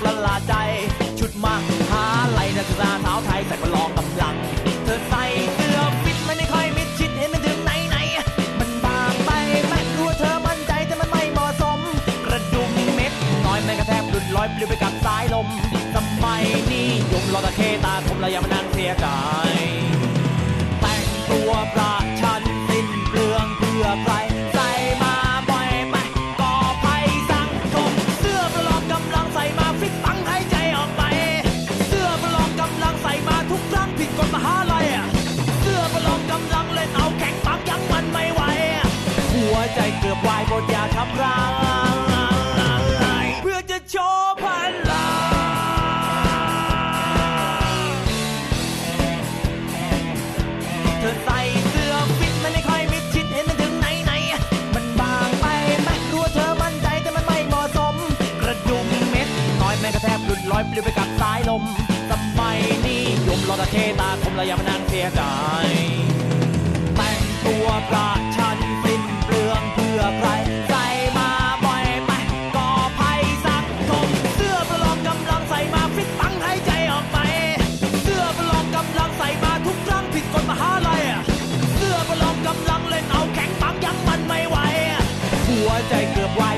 เรื่องประหลาดใจ ชุดมาหาไหลนักศึกษาสาวไทยใส่ประลองกำลัง เธอใส่เสื้อฟิตมันไม่ค่อยมิดชิดเห็นมันถึงไหนไหน มันบางไปแม่รู้ว่าเธอมั่นใจแต่มันไม่เหมาะสม กระดุมเม็ดน้อยแม่กระแทบหลุดลอยปลิวไปกับสายลมสมัยนี้ยมรอตะเคตาคมระยะมานั่งเสียใจ หัวใจเกือบวายบนยาทำร้ายเพื่อจะโชว์พลังเธอใส่เสื้อฟิตมันไม่ค่อยมิดชิดเห็นมันถึงไหนไหน มันบางไปไหมรู้ว่าเธอมั่นใจแต่มันไม่เหมาะสม กระดุมเม็ดน้อยแม่กระแทบหลุดลอยปลิวไปกับสายลมสมัยนี้ยมรอตะเคตาคมระยะมานั่งเสียใจแต่งตัวประ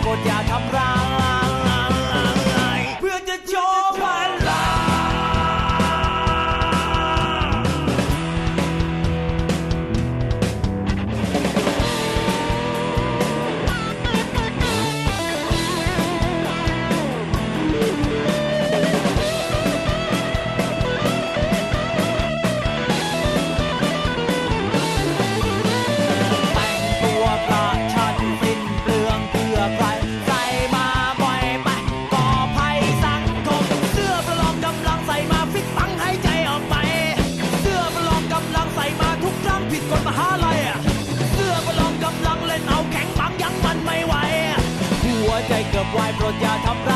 กือย่าทำร้าย รดอย่าทำร้าย